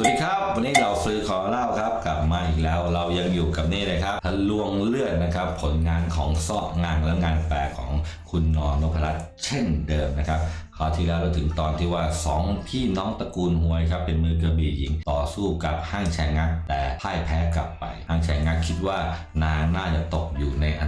สวัสดีครับ วันนี้เราซื้อขอเล่าครับกลับมาอีกแล้วเรายังอยู่กับนี่เลยครับทะลวงเลือดนะครับ ผลงานของซาะงานและงานแปลของคุณนอนพรัตน์เช่นเดิมนะครับคราวที่แล้วเราถึงตอนที่ว่าสองพี่น้องตระกูลหวยครับ เป็นมือกระบี่หญิงต่อสู้กับห้างแชงงักแต่พ่ายแพ้กลับไป ห้างแชงงักคิดว่านางน่าจะตกอยู่ในอัน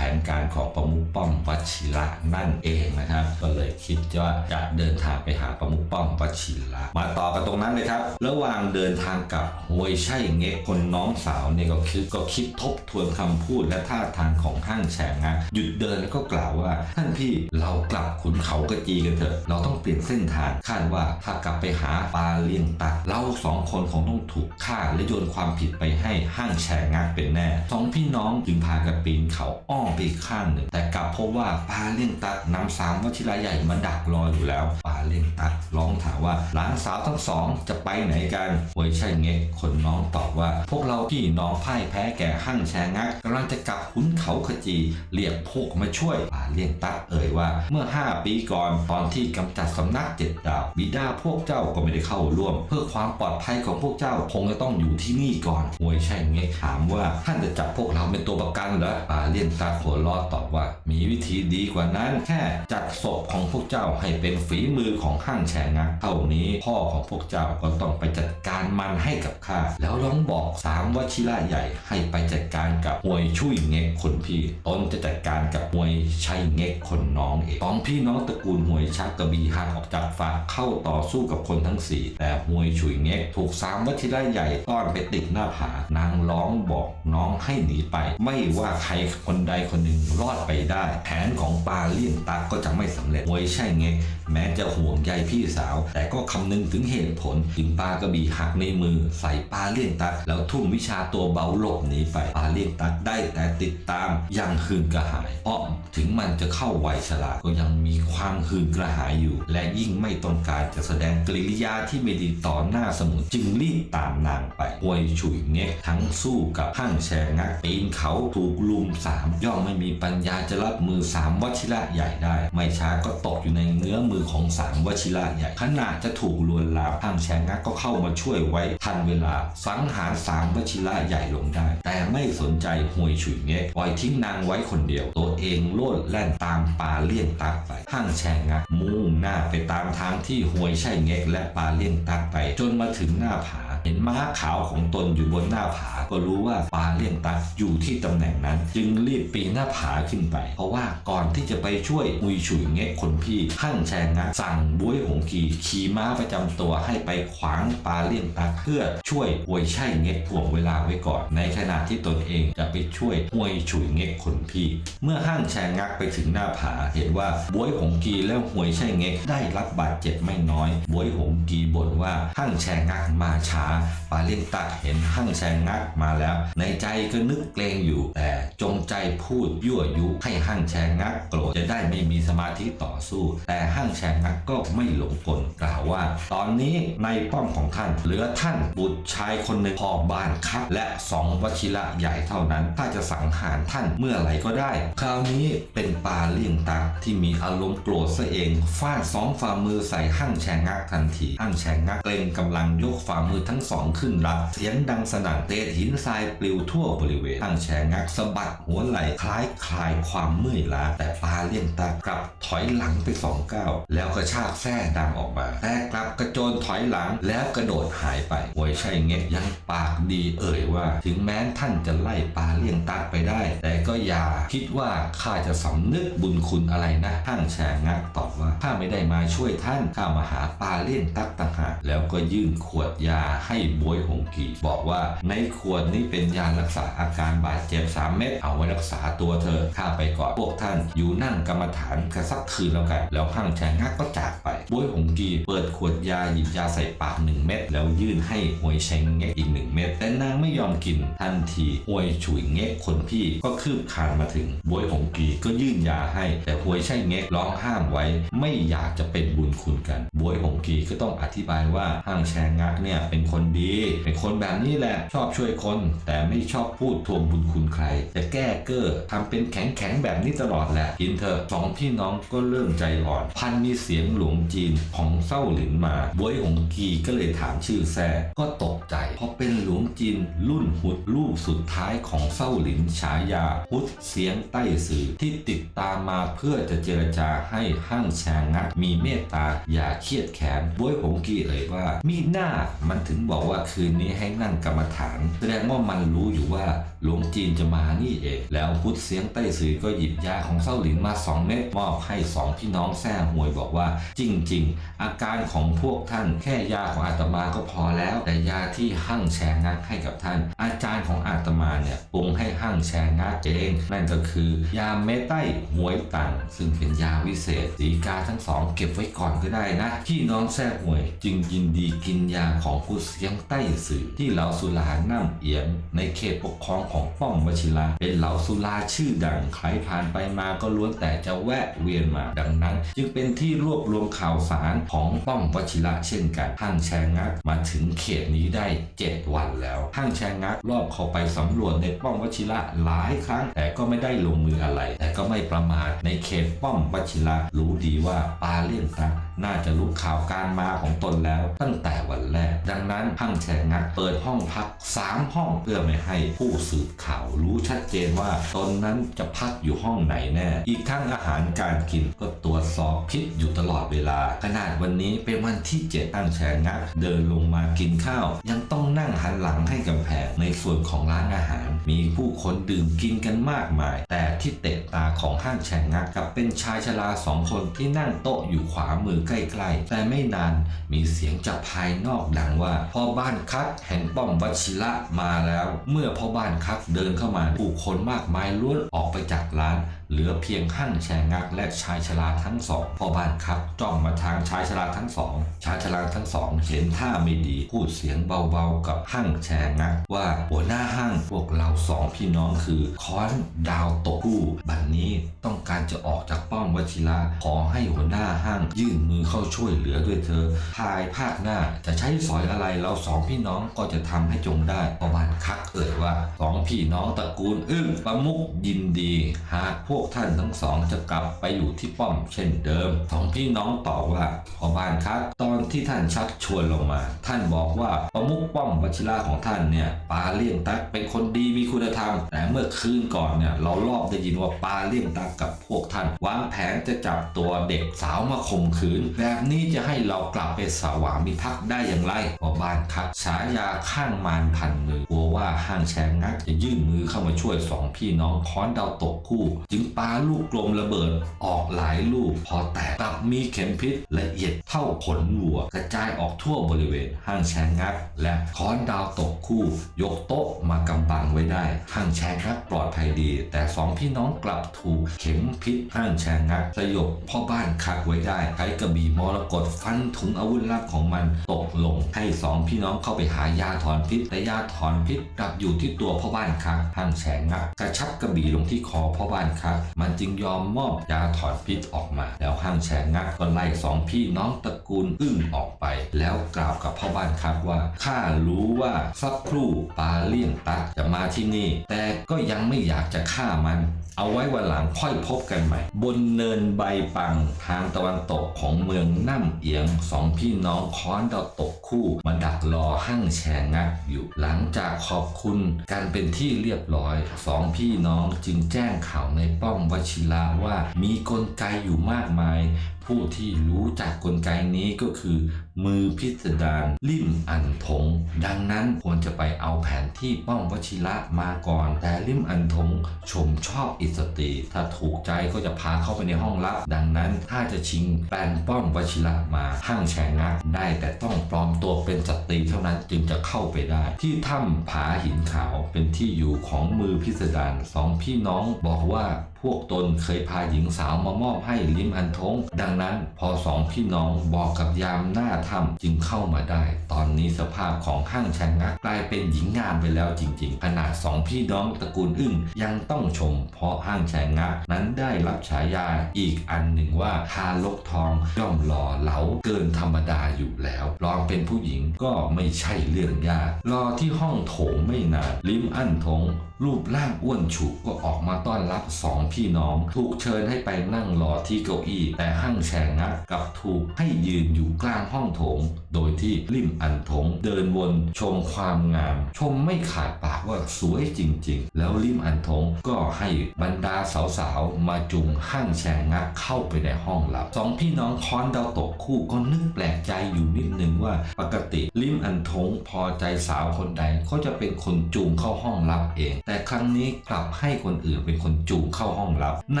านการของประมุขป้อมวชิระนั่นเองนะครับ ก็เลยคิดว่าจะเดินทางไปหาประมุขป้อมวชิระมาต่อกันตรงนั้นเลยครับ ระหว่างเดินทางกับหวยใช่เง็กคนน้องสาวเนี่ยก็คิดก็คิดทบทวนคำพูดและท่าทางของห้างแฉงงักหยุดเดินแล้วก็กล่าวว่าท่านพี่เรากลับขุนเขากระจีกันเถอะ เราต้องเปลี่ยนเส้นทางคาดว่าถ้ากลับไปหาปลาเลี้ยงตักเราสองคนคงต้องถูกฆ่าและโยนความผิดไปให้ห้างแฉงงักเป็นแน่สองพี่น้องจึงพากันปีนเขาอ้อมไปอีกข้างหนึ่งแต่กลับพบว่าปลาเลี้ยงตักนำสามวชิระใหญ่มาดักรออยู่แล้วป เลี้ยงตักร้องถามว่าหลานสาวทั้งสองจะไปไหนกันหวยใช่เง็กคนน้องตอบว่า พวกเราพี่น้องพ่ายแพ้แก่ห้างแชงักกำลังจะกลับขุนเขาขจีเรียกพวกมาช่วยป่าเลี้ยงตักเอ่ยว่าเมื่อ 5 ปีก่อนตอนที่กำจัดสำนักเจ็ดดาวบิดาพวกเจ้าก็ไม่ได้เข้าร่วม เพื่อความปลอดภัยของพวกเจ้าคงจะต้องอยู่ที่นี่ก่อนหวยใช่เง็กถามว่าท่านจะจับพวกเราเป็นตัวประกันเหรอป่าเลี้ยงตักหัวรอตอบว่า มีวิธีดีกว่านั้น แค่จัดศพของพวกเจ้าให้เป็นฝีมือของห้างแชงักเท่านี้พ่อของพวกเจ้าก็ต้องไปจัดการมันให้กับข้าแล้วร้องบอกสามวชิระใหญ่ให้ไปจัดการกับหวยชุยเง็กคนพี่ตนจะจัดการกับหวยชัยเง็กคนน้องเองสองพี่น้องตระกูลหวยชักกระบี่หักออกจากฝักเข้าต่อสู้กับคนทั้งสี่แต่หวยชุยเง็กถูกสามวชิระใหญ่ต้อนไปติดหน้าผานางร้องบอกน้องให้หนีไป ไม่ว่าใครคนใดคนหนึ่งรอดไปได้ แผนของปาเลี่ยนตักก็จะไม่สำเร็จหวยใช่เง็ก แม้จะห่วงใยพี่สาว แต่ก็คำนึงถึงเหตุผลถึงปากระบี่หักในมือ ใส่ปลาเลี่ยนตัก แล้วทุ่มวิชาตัวเบาหลบหนีไปปลาเลี่ยนตักได้แต่ติดตามยังหืนกระหายเพราะถึงมันจะเข้าวัยชราก็ยังมีความหืนกระหายอยู่ และยิ่งไม่ต้องการจะแสดงกริยาที่ไม่ดีต่อหน้าสมุนจึงรีบตามนางไปหวยฉุยเง็กทั้งสู้กับห้างแชงักปีนเขาถูกลุมสามย่อมไม่มีปัญญาจะรับมือสามวชิระใหญ่ได้ ไม่ช้าก็ตกอยู่ในเงื้อมือของสามวชิระใหญ่ขณะจะถูกลวนลามทางแชงงักก็เข้ามาช่วยไว้ทันเวลา สังหารสามวชิระใหญ่ลงได้ แต่ไม่สนใจหวยฉุยเง็กปล่อยทิ้งนางไว้คนเดียว ตัวเองโลดแล่นตามปลาเลี่ยงตักไปห้างแชงงักมุ่งหน้าไปตามทางที่หวยใช่เง็กและปลาเลี่ยงตักไป จนมาถึงหน้าผา เห็นม้าขาวของตนอยู่บนหน้าผา ก็รู้ว่าปาเลี่ยนตักอยู่ที่ตำแหน่งนั้น จึงรีบปีนหน้าผาขึ้นไป เพราะว่าก่อนที่จะไปช่วยอุยฉุยเง็กคนพี่หั่งแชงงะสั่งบุ้ยหงกีขี่ม้าประจำตัวให้ไปขวางปาเลี่ยนตัก เพื่อช่วยหวยใช่เง็กถ่วงเวลาไว้ก่อน ในขณะที่ตนเองจะไปช่วยหวยฉุยเง็กคนพี่ เมื่อห้างแชงงักไปถึงหน้าผาเห็นว่าบุ้ยหงกีและหวยใช่เง็กได้รับบาดเจ็บไม่น้อยบุ้ยหงกีบ่นว่าห้างแชงงักมาช้าปาเลี่ยนตักเห็นห้างแชงงักมาแล้ว ในใจก็นึกเกรงอยู่ แต่จงใจพูดยั่วยุให้ห้างแชงงักโกรธจะได้ไม่มีสมาธิต่อสู้ แต่ห้างแชงงักก็ไม่หลงกลกล่าวว่า ตอนนี้ในป้อมของท่าน เหลือท่านบุตรชายคนหนึ่งพอบ้านครับและสองวชิระใหญ่เท่านั้น ถ้าจะสังหารท่านเมื่อไหร่ก็ได้ คราวนี้เป็นปาเลี่ยงตักที่มีอารมณ์โกรธซะเองฟาดสองฝ่ามือใส่ห้างแชงงักทันทีห้างแชงงักเกรงกำลังยกฝ่ามือทั้งสองขึ้นรับเสียงดังสนั่นเตะหินทรายปลิวทั่วบริเวณห้างแชงงักสะบัดหัวไหล่คล้ายคลายความเมื่อยล้าแต่ปลาเลี่ยงตากลับถอยหลังไปสองก้าวแล้วกระชากแส้ดังออกมา แต่กลับกระโจนถอยหลังแล้วกระโดดหายไปหวยชัยเง็กยังปากดีเอ่ยว่า ถึงแม้ท่านจะไล่ปลาเลี่ยงตักไปได้ แต่ก็อย่าคิดว่าข้าจะสำนึกบุญคุณอะไรนะห้างแชงงักตอบว่าข้าไม่ได้มาช่วยท่านข้ามาหาปลาเลี่ยงตักต่างหากแล้วก็ยื่นขวดยาให้บวยหงกีบอกว่าในขวดนี้เป็นยารักษาอาการบาดเจ็บสามเม็ดเอาไว้รักษาตัวเธอข้าไปก่อนพวกท่านอยู่นั่งกรรมฐานกันสักคืนแล้วกัน แล้วห้างแชงงักก็จากไปบวยหงกีเปิดขวดยาหยิบยาใส่ปากหนึ่งเม็ดแล้วยื่นให้หวยเชงเง็กอีกหนึ่งเม็ดแต่นางไม่ยอมกินทันทีหวยฉุยเง็กคนพี่ก็คืบคานมาถึงบวยหงกีก็ยื่นยาให้ แต่หวยใช่เง็กร้องห้ามไว้ ไม่อยากจะเป็นบุญคุณกันบวยหงกีก็ต้องอธิบายว่าห้างแชงงักเนี่ยเป็นคนคนดีเป็นคนแบบนี้แหละ ชอบช่วยคน แต่ไม่ชอบพูดทวงบุญคุณใคร จะแก้เก้อทำเป็นแข็งแข็งแบบนี้ตลอดแหละกินเถอะสองพี่น้องก็เริ่มใจอ่อน พันมีเสียงหลวงจีนของเศร้าหลินมาบวยหงกีก็เลยถามชื่อแซ่ก็ตกใจ เพราะเป็นหลวงจีนรุ่นหุดลูกสุดท้ายของเศร้าหลินฉายาหุดเสียงใต้สื่อที่ติดตามมาเพื่อจะเจรจาให้ห้างแชงงักมีเมตตาอย่าเครียดแค้นบวยหงกีเอ่ยว่า มีหน้ามันถึงบอกว่าคืนนี้ให้นั่งกรรมฐาน แสดงว่ามันรู้อยู่ว่าหลวงจีนจะมานี่เอง แล้วพุทธเสียงใต้สื่อก็หยิบยาของเศร้าหลินมา 2 เม็ดมอบให้สองพี่น้องแซ่หวยบอกว่า จริง ๆ อาการของพวกท่านแค่ยาของอาตมาก็พอแล้ว แต่ยาที่หั่งแชงงักให้กับท่าน อาจารย์ของอาตมาเนี่ยปรุงให้หั่งแชงงักเองนั่นก็คือยาเมไต้หวยตังซึ่งเป็นยาวิเศษสีกาทั้งสองเก็บไว้ก่อนก็ได้นะพี่น้องแซ่หวย จึงยินดีกินยาของผู้เสียงใต้สื่อที่เหล่าสุราน้ำเอียง ในเขตปกครองของป้อมวชิระเป็นเหล่าสุราชื่อดังใครผ่านไปมาก็ล้วนแต่จะแวะเวียนมา ดังนั้น จึงเป็นที่รวบรวมข่าวสารของป้อมวชิระเช่นกันห้างแชงงักมาถึงเขตนี้ได้ 7 วันแล้วห้างแชงงักรอบเข้าไปสำรวจในป้อมวชิระหลายครั้ง แต่ก็ไม่ได้ลงมืออะไร แต่ก็ไม่ประมาทในเขตป้อมวชิระรู้ดีว่าปาเลี่ยนตัก น่าจะรู้ข่าวการมาของตนแล้วตั้งแต่วันแรก ดังนั้นห้างแชงงักเปิดห้องพัก 3 ห้องเพื่อไม่ให้ผู้สืบข่าวรู้ชัดเจนว่าตนนั้นจะพักอยู่ห้องไหนแน่ อีกทั้งอาหารการกินก็ตรวจสอบพิษอยู่ตลอดเวลา ขนาดวันนี้เป็นวันที่เจ็ดตั้งแชงงักเดินลงมากินข้าว ยังต้องนั่งหันหลังให้กำแพงในส่วนของร้านอาหาร มีผู้คนดื่มกินกันมากมาย แต่ที่เตะตาของห้างแชงงักกับเป็นชายชราสองคนที่นั่งโต๊ะอยู่ขวามือใกล้ๆ แต่ไม่นานมีเสียงจากภายนอกดังว่าพ่อบ้านคักแห่งป้อมวชิระมาแล้ว เมื่อพ่อบ้านคักเดินเข้ามาผู้คนมากมายล้วนออกไปจากร้าน เหลือเพียงห้างแชงงักและชายชราทั้งสองพ่อบ้านครับจ้องมาทางชายชราทั้งสอง ชายชราทั้งสองเห็นท่าไม่ดีพูดเสียงเบาๆกับห้างแชงงักว่าหัวหน้าห้างพวกเราสองพี่น้องคือค้อนดาวตกคู่บัดนนี้ต้องการจะออกจากป้อมวชิระขอให้หัวหน้าห้างยื่นมือเข้าช่วยเหลือด้วยเธอภายภาคหน้าจะใช้สอยอะไรเราสองพี่น้องก็จะทำให้จงได้พ่อบานคักเอ่ยว่าสองพี่น้องตระกูลอึ้งประมุกยินดี หากพวกท่านทั้งสองจะกลับไปอยู่ที่ป้อมเช่นเดิมสองพี่น้องตอบว่าพอบานครับตอนที่ท่านชักชวนลงมา ท่านบอกว่าประมุกป้อมวชิระของท่านเนี่ยปาเลี่ยงตักเป็นคนดีมีคุณธรรม แต่เมื่อคืนก่อนเนี่ยเรารอบได้ยินว่าปาเลี่ยงตักกับพวกท่านวางแผนจะจับตัวเด็กสาวมาข่มขืนแบบนี้จะให้เรากลับไปสวามิภักดิ์ได้อย่างไรพ่อบ้านครับฉายาข้างมารพันมือกลัวว่าห้างแชงงักจะยื่นมือเข้ามาช่วยสองพี่น้องค้อนดาวตกคู่ จึงปาลูกกลมระเบิดออกหลายลูก พอแตกกลับมีเข็มพิษละเอียดเท่าขนวัว กระจายออกทั่วบริเวณห้างแชงงัก และค้อนดาวตกคู่ ยกโต๊ะมากำบังไว้ได้ห้างแชงงักปลอดภัยดี แต่สองพี่น้องกลับถูกเข็มพิษห้างแชงงักสยบพ่อบ้านคักไว้ได้ใช้กระบี่มรกตฟันถุงอาวุธลับของมันตกลง ให้สองพี่น้องเข้าไปหายาถอนพิษแต่ยาถอนพิษกลับอยู่ที่ตัวพ่อบ้านคักห้างแฉงงักกระชับกระบี่ลงที่คอพ่อบ้านคักมันจึงยอมมอบยาถอนพิษออกมา แล้วห้างแฉงงักก็ไล่สองพี่น้องตระกูลอึ้งออกไป แล้วกล่าวกับพ่อบ้านคักว่าข้ารู้ว่าสักครู่ปาเลี่ยงตักจะมาที่นี่ แต่ก็ยังไม่อยากจะฆ่ามัน เอาไว้วันหลังค่อยพบกันใหม่ บนเนินใบปังทางตะวันตกของเมืองน่ำเอียงสองพี่น้องค้อนดาวตกคู่ มาดักรอหั่งแชงงักอยู่ หลังจากขอบคุณการเป็นที่เรียบร้อยสองพี่น้องจึงแจ้งข่าวในป้อมวชิระว่ามีกลไกอยู่มากมาย ผู้ที่รู้จักกลไกนี้ก็คือ มือพิสดารลิ่มอันทงดังนั้นควรจะไปเอาแผนที่ป้อมวชิระมาก่อน แต่ลิ่มอันทงชมชอบอิสตีถ้าถูกใจก็จะพาเข้าไปในห้องลับ ดังนั้นถ้าจะชิงแปลนป้อมวชิระมาห้างแฉงงักได้แต่ต้องปลอมตัวเป็นสตรีเท่านั้นจึงจะเข้าไปได้ ที่ถ้ำผาหินขาวเป็นที่อยู่ของมือพิสดารสองพี่น้องบอกว่าพวกตนเคยพาหญิงสาวมามอบให้ลิมอันทง ดังนั้นพอสองพี่น้องบอกกับยามหน้าถ้ำจึงเข้ามาได้ ตอนนี้สภาพของห้างแชงงักกลายเป็นหญิงงามไปแล้วจริง ๆ ขนาดสองพี่น้องตระกูลอึ้งยังต้องชม เพราะห้างแชงงักนั้นได้รับฉายาอีกอันหนึ่งว่าทารกทองย่อมหล่อเหลาเกินธรรมดาอยู่แล้วลองเป็นผู้หญิงก็ไม่ใช่เรื่องยากรอที่ห้องโถงไม่นานลิมอันทง รูปร่างอ้วนฉุกก็ออกมาต้อนรับสองพี่น้อง ถูกเชิญให้ไปนั่งรอที่เก้าอี้ แต่หั่งแฉงงักกลับถูกให้ยืนอยู่กลางห้องโถง โดยที่ริมอันถงเดินวนชมความงาม ชมไม่ขาดปากว่าสวยจริง ๆ แล้วริมอันถงก็ให้บรรดาสาวๆมาจุงหั่งแฉงงักเข้าไปในห้องลับสองพี่น้องค้อนดาวตกคู่ก็นึกแปลกใจอยู่นิดนึงว่าปกติริมอันถงพอใจสาวคนใดเขาจะเป็นคนจูงเข้าห้องลับเองแต่ครั้งนี้กลับให้คนอื่นเป็นคนจูงเข้าห้องลับ ใน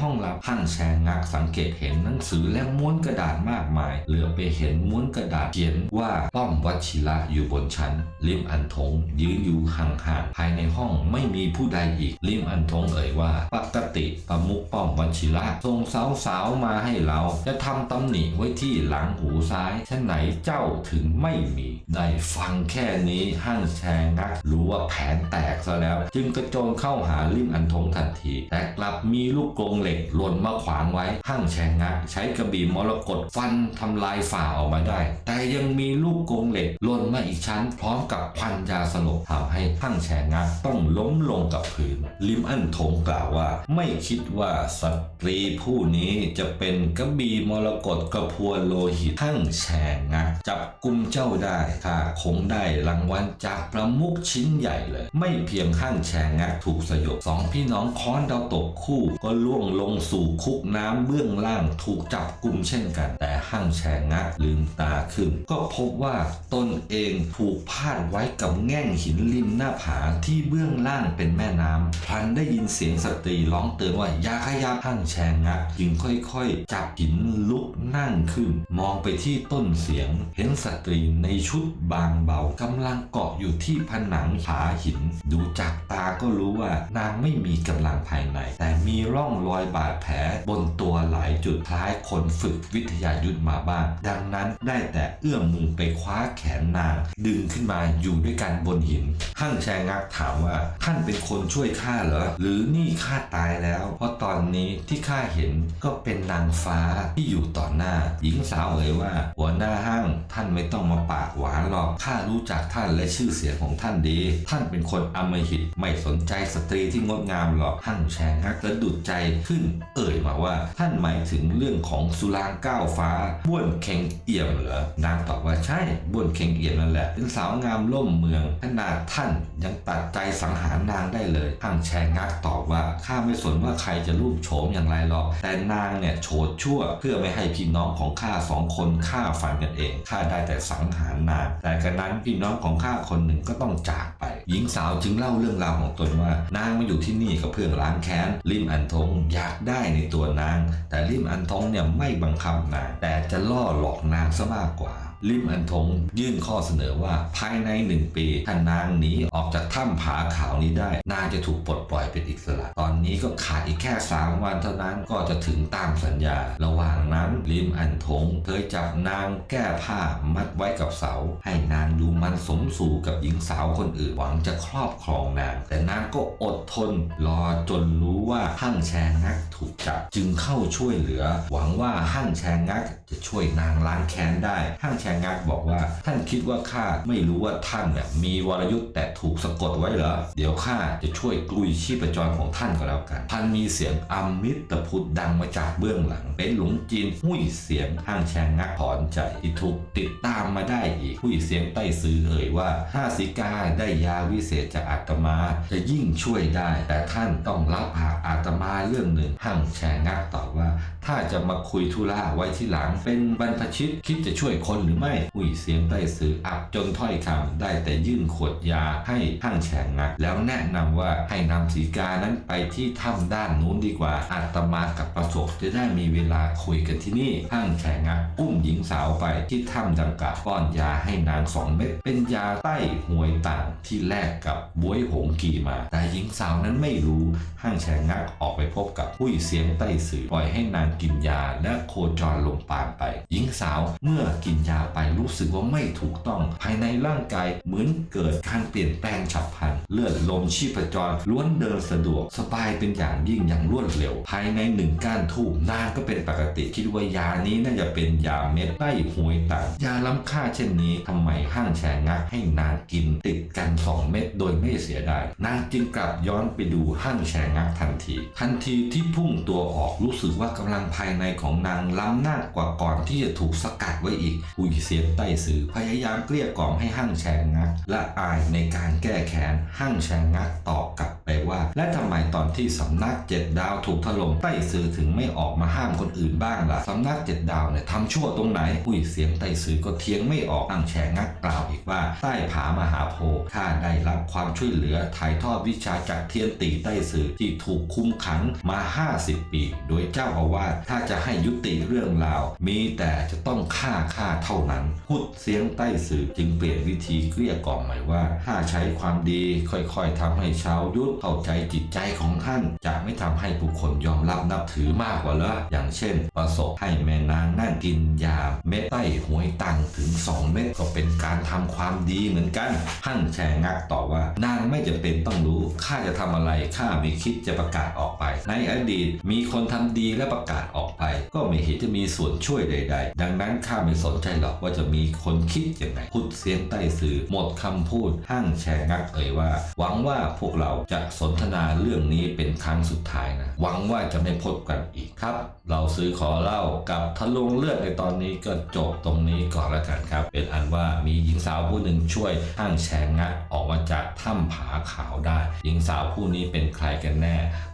ห้องลับหั่งแชงงักสังเกตเห็นหนังสือและม้วนกระดาษมากมาย เหลือไปเห็นม้วนกระดาษเขียนว่าป้อมวัชิระอยู่บนชั้น ลิมอันทงยืนอยู่ห่างๆภายในห้องไม่มีผู้ใดอีก ลิมอันทงเอ่ยว่า ปกติประมุขป้อมวัชิระส่งสาวๆมาให้เรา จะทำตำหนิไว้ที่หลังหูซ้ายฉะไหนเจ้าถึงไม่มี ได้ฟังแค่นี้หั่งแชงงักรู้ว่าแผนแตกซะแล้ว จึงกระโจนเข้าหาลิมอันทงทันที แต่กลับมีลูกกรงเหล็กหล่นมาขวางไว้หั่งแชงงักใช้กระบี่มรกตฟันทำลายฝ่าออกมาได้ แต่ยังมีลูกกรงเหล็กหล่นมาอีกชั้น พร้อมกับควันยาสลบทำให้หั่งแชงงักต้องล้มลงกับพื้น ลิมอันทงกล่าวว่า ไม่คิดว่าสตรีผู้นี้จะเป็นกระบี่มรกตกระพวนโลหิตหั่งแชงงักจับกุมเจ้าได้ข้าคงได้รางวัลจากประมุขชิ้นใหญ่เลย ไม่เพียงหั่งแชงงักถูกสยบสองพี่น้องค้อนดาวตกคู่ก็ล่วงลงสู่คุกน้ำเบื้องล่างถูกจับกุมเช่นกัน แต่หั่งแชงงักลืมตาขึ้น ก็พบว่าตนเองถูกพาดไว้กับแง่งหินริมหน้าผาที่เบื้องล่างเป็นแม่น้ำพลันได้ยินเสียงสตรีร้องเตือนว่าอย่าขยับหั่งแชงงักจึงค่อยๆ จับหินลุกนั่งขึ้น มองไปที่ต้นเสียง เห็นสตรีในชุดบางเบากำลังเกาะอยู่ที่ผนังผาหิน ดูจากตาก็รู้ว่านางไม่มีกำลังภายใน แต่มีร่องรอยบาดแผลบนตัวหลายจุดคล้ายคนฝึกวิทยายุทธมาบ้าง ดังนั้นได้แต่เอื้อมมือไปคว้าแขนนาง ดึงขึ้นมาอยู่ด้วยกันบนหินหั่งแชงักถามว่าท่านเป็นคนช่วยข้าเหรอหรือนี่ข้าตายแล้ว เพราะตอนนี้ที่ข้าเห็นก็เป็นนางฟ้าที่อยู่ต่อหน้า หญิงสาวเอ่ยว่า หัวหน้าห้างท่านไม่ต้องมาปากหวานหรอกข้ารู้จักท่านและชื่อเสียงของท่านดี ท่านเป็นคนอมหิตไม่สนใจสตรีที่งดงามหรอกหั่งแชงฮักกระดุดใจขึ้น เอ่ยมาว่า ท่านหมายถึงเรื่องของสุรางก้าวฟ้าบ้วนเค็งเอี่ยมเหรอนางตอบว่าใช่บ้วนเค็งเอี่ยมนั่นแหละเป็นสาวงามล่มเมืองขนาดท่านยังตัดใจสังหารนางได้เลยหั่งแชงฮักตอบว่าข้าไม่สนว่าใครจะรูปโฉมอย่างไรหรอก แต่นางเนี่ยโฉดชั่ว เพื่อไม่ให้พี่น้องของข้าสองคนฆ่าฟันกันเองข้าได้แต่สังหารนางแต่กระนั้นพี่น้องของข้าคนหนึ่งก็ต้องจากไป หญิงสาวจึงเล่าเรื่องราวของตนว่า นางมาอยู่ที่นี่ก็เพื่อล้างแค้นริมอันทงอยากได้ในตัวนาง แต่ริมอันทงเนี่ยไม่บังคับนางแต่จะล่อหลอกนางซะมากกว่า ลิมอันทงยื่นข้อเสนอว่าภายในหนึ่งปีถ้านางหนีออกจากถ้ำผาขาวนี้ได้ นางจะถูกปลดปล่อยเป็นอิสระ ตอนนี้ก็ขาดอีกแค่สามวันเท่านั้นก็จะถึงตามสัญญา ระหว่างนั้นลิมอันทงเคยจับนางแก้ผ้ามัดไว้กับเสา ให้นางดูมันสมสู่กับหญิงสาวคนอื่นหวังจะครอบครองนาง แต่นางก็อดทน รอจนรู้ว่าหั่งแชงนักถูกจับจึงเข้าช่วยเหลือ หวังว่าหั่งแชงนักจะช่วยนางล้างแค้นได้หั่งแชงักบอกว่า ท่านคิดว่าข้าไม่รู้ว่าท่านเนี่ยมีวรยุทธ์แต่ถูกสะกดไว้เหรอ เดี๋ยวข้าจะช่วยกลุยชีพจรของท่านก็แล้วกันท่านมีเสียงอัมมิตรพุทธดังมาจากเบื้องหลัง เป็นหลงจีนหุ้ยเสียงหั่งแชงักถอนใจที่ถูกติดตามมาได้อีกหุ้ยเสียงใต้ซื้อเอ่ยว่าถ้าสิกาได้ยาวิเศษจากอาตมาจะยิ่งช่วยได้ แต่ท่านต้องรับปากอาตมาเรื่องหนึ่งหั่งแชงักตอบว่า ถ้าจะมาคุยธุระไว้ที่หลังเป็นบรรพชิตคิดจะช่วยคนหรือไม่หุยเสียงใต้สื่ออับจนถ้อยคำได้แต่ยื่นขวดยาให้ห้างแฉงงักแล้วแนะนำว่าให้นำสีกานั้นไปที่ถ้ำด้านนู้นดีกว่าอาตมากับประสบจะได้มีเวลาคุยกันที่นี่ห้างแฉงงักอุ้มหญิงสาวไปที่ถ้ำดังกล่าวป้อนยาให้นางสองเม็ดเป็นยาใต้หวยต่างที่แลกกับบวยหงกีมา แต่หญิงสาวนั้นไม่รู้ห้างแฉงงักออกไปพบกับผู้เสียงใต้สื่อปล่อยให้นางกินยาและโคจรลงปานไป หญิงสาวเมื่อกินยาไปรู้สึกว่าไม่ถูกต้อง ภายในร่างกายเหมือนเกิดการเปลี่ยนแปลงฉับพลัน เลือดลมชีพจรล้วนเดินสะดวก สบายเป็นอย่างยิ่งอย่างรวดเร็ว ภายในหนึ่งก้านทูบนาก็เป็นปกติ คิดว่ายานี้น่าจะเป็นยาเม็ดใต้หวยต่างยาล้ำค่าเช่นนี้ทำไมห้างแชงงักให้นางกินติดกันสองเม็ดโดยไม่เสียดายนางจึงกลับย้อนไปดูห้างแชงงักทันที ทันทีที่พุ่งตัวออกรู้สึกว่ากำลังภายในของนางล้ำหน้ากว่าก่อนที่จะถูกสกัดไว้อีกหุยเสียงใต้สื่อพยายามเกลี้ยกล่อมให้ห้างแชงงัก และอายในการแก้แค้นห้างแชงงักตอบกลับ ไปว่า และทำไมตอนที่สำนักเจ็ดดาวถูกถล่มใต้สือถึงไม่ออกมาห้ามคนอื่นบ้างล่ะสำนักเจ็ดดาวเนี่ยทำชั่วตรงไหนหุยเสียงใต้สือก็เทียงไม่ออกห้างแชงงักกล่าวอีกว่า ใต้ผามหาโพข้าได้รับความช่วยเหลือถ่ายทอดวิชาจากเทียนตีใต้สือที่ถูกคุมขังมา 50 ปี โดยเจ้าอาวาสถ้าจะให้ยุติเรื่องราว มีแต่จะต้องฆ่าฆ่าเท่านั้นพุดเสียงใต้สื่อจึงเปลี่ยนวิธีเกลี้ยกล่อมใหม่ว่า ถ้าใช้ความดีค่อยๆทำให้ชาวยุทธเข้าใจจิตใจของท่าน จะไม่ทำให้ผู้คนยอมรับนับถือมากกว่าละอย่างเช่น ประสบให้แม่นางนั่นกินยาเม็ดใต้หวยตังถึง 2 เม็ดก็เป็นการทำความดีเหมือนกันหั่งแชงักต่อว่า นางไม่จะเป็นต้องรู้ข้าจะทำอะไรข้าไม่คิดจะประกาศออกไป ในอดีตมีคนทำดีและประกาศออกไป ก็ไม่เห็นจะมีส่วนช่วยใด ๆ ดังนั้นข้าไม่สนใจหรอกว่าจะมีคนคิดยังไงพุดเสียงใต้สื่อหมดคำพูดห้างแชงักเอ่ยว่า หวังว่าพวกเราจะสนทนาเรื่องนี้เป็นครั้งสุดท้ายนะ หวังว่าจะไม่พบกันอีกครับ เราซื้อขอเล่ากับทะลุงเลือดในตอนนี้ก็จบตรงนี้ก่อนแล้วกันครับ เป็นอันว่ามีหญิงสาวผู้หนึ่งช่วยห้างแชงงะออกมาจากถ้ำผาขาวได้ หญิงสาวผู้นี้เป็นใครกันแน่